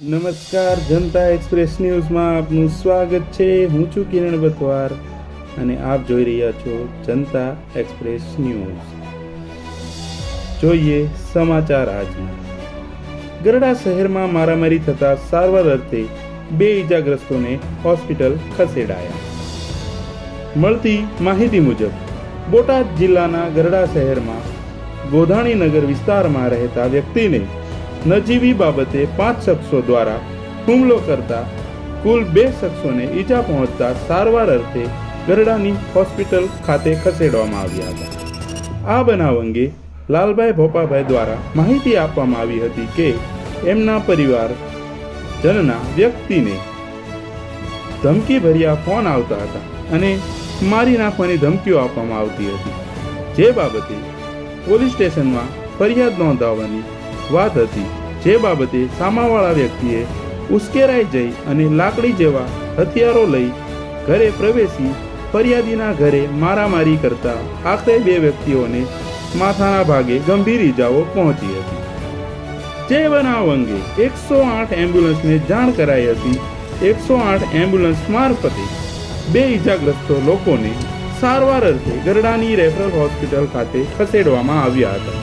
નમસ્કાર, જનતા એક્સપ્રેસ ન્યૂઝમાં આપનું સ્વાગત છે. હું છું કિરણ બથવાર અને આપ જોઈ રહ્યા છો જનતા એક્સપ્રેસ ન્યૂઝ. જોઈએ સમાચાર આજના. ગરડા શહેરમાં મારામારી થતા સારવાર અર્થે બે ઈજાગ્રસ્તોને હોસ્પિટલ ખસેડાયા. મળતી માહિતી મુજબ, બોટાદ જિલ્લાના ગરડા શહેરમાં ગોધાણીનગર વિસ્તારમાં રહેતા વ્યક્તિને નજીવી બાબતે પાંચ શખ્સો દ્વારા હુમલો કરતા કુલ બે શખ્સોને ઈજા પહોંચતા સારવાર અર્થે ગરડાની હોસ્પિટલ ખાતે ખસેડવામાં આવ્યા હતા. આ બનાવ અંગે લાલભાઈ ભોપાભાઈ દ્વારા માહિતી આપવામાં આવી હતી કે એમના પરિવાર જનના વ્યક્તિને ધમકી ભર્યા ફોન આવતા હતા અને મારી નાખવાની ધમકીઓ આપવામાં આવતી હતી. જે બાબતે પોલીસ સ્ટેશનમાં ફરિયાદ નોંધાવવાની વાત હતી. જે બાબતે સામાવાળા વ્યક્તિએ ઉશ્કેરાઈ જઈ અને લાકડી જેવા હથિયારો લઈ ઘરે પ્રવેશી ફરિયાદીના ઘરે મારામારી કરતા આખરે બે વ્યક્તિઓને માથાના ભાગે ગંભીર ઈજાઓ પહોંચી હતી. જે બનાવ અંગે એકસો આઠ એમ્બ્યુલન્સને જાણ કરાઈ હતી. એકસો આઠ એમ્બ્યુલન્સ મારફતે બે ઈજાગ્રસ્તો લોકોને સારવાર અર્થે ગરડાની રેફરલ હોસ્પિટલ ખાતે ખસેડવામાં આવ્યા હતા.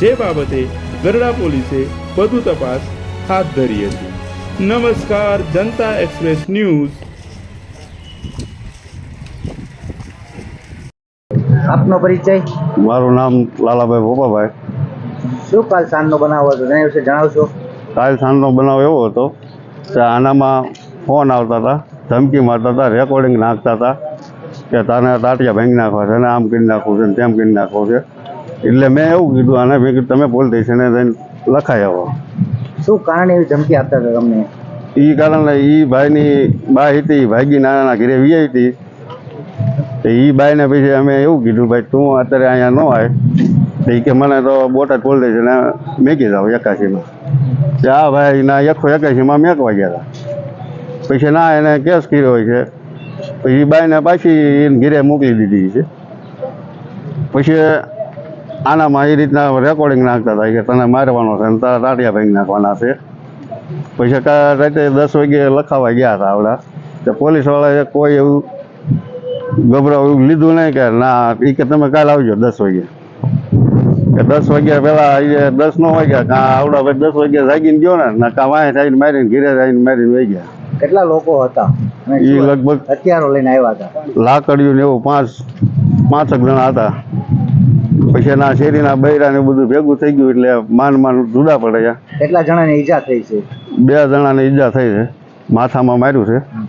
જે બાબતે ગરડા પોલીસે વધુ તપાસ હાથ ધરી હતી. નમસ્કાર જનતા એક્સપ્રેસ ન્યૂઝ. આપનો પરિચય? મારું નામ લાલાભાઈ ભોપાભાઈ. શું કાલ સાંજનો બનાવ હતો? તેના વિશે જણાવશો? કાલ સાંજનો બનાવ એવો હતો કે આનામાં ફોન આવતા હતા ધમકી મારતા હતા રેકોર્ડિંગ નાખતા હતા કે તારે તાટિયા ભાંગી નાખવા છે ને આમ કરી નાખવું છે ને તેમ કરી નાખવું છે. એટલે મેં એવું કીધું આને મેં કીધું તમે પોલીસ સ્ટેશને જઈને લખાઈ આવો. શું કારણ એવી ધમકી આપતા હતા તમને? એ કારણે એ ભાઈની બા હતી ભાગી નાના ઘરે વી હતી. તો એ બાઈને પછી અમે એવું કીધું ભાઈ તું અત્યારે અહીંયા ન આવે તો એ કે મને તો બોટાદ પોલીસ સ્ટેશને મેકી જાઓ એકાશીમાં. આ ભાઈ ના એકસો એકાશીમાં મેકવા ગયા હતા. પછી ના એને કેસ કર્યો હોય છે. પછી બાઈને પાછી એને ઘેરે મોકલી દીધી છે. પછી આનામાં એ રીતના રેકોર્ડિંગ નાખતા હતા કે તને મારવાનો છે ને તારા તાટિયા ભાઈ નાખવાના છે. પછી રાતે દસ વાગે લખાવા ગયા હતા આવડા. તો પોલીસવાળાએ કોઈ એવું ગભરાવ લીધું નહીં કે ના એ કે તમે કાલે આવજો દસ વાગે. કે દસ વાગ્યા પહેલા એ દસ નો વાગ્યા કાં આવડા ભાઈ દસ વાગ્યા જાગીને ગયો ને ના કાં વાંહે થઈને મારીને ઘીરે થઈને મારીને વહી ગયા. કેટલા લોકો હતા? એ લગભગ હથિયારો લઈને આવ્યા હતા. લાકડીયું ને એવું પાંચ પાંચક જણા હતા. પછી એના શેરીના બૈરા ને બધું ભેગું થઈ ગયું એટલે માન માન જુદા પડ્યા. કેટલા જણાને ઈજા થઈ છે? બે જણાને ઈજા થઈ છે. માથામાં માર્યું છે.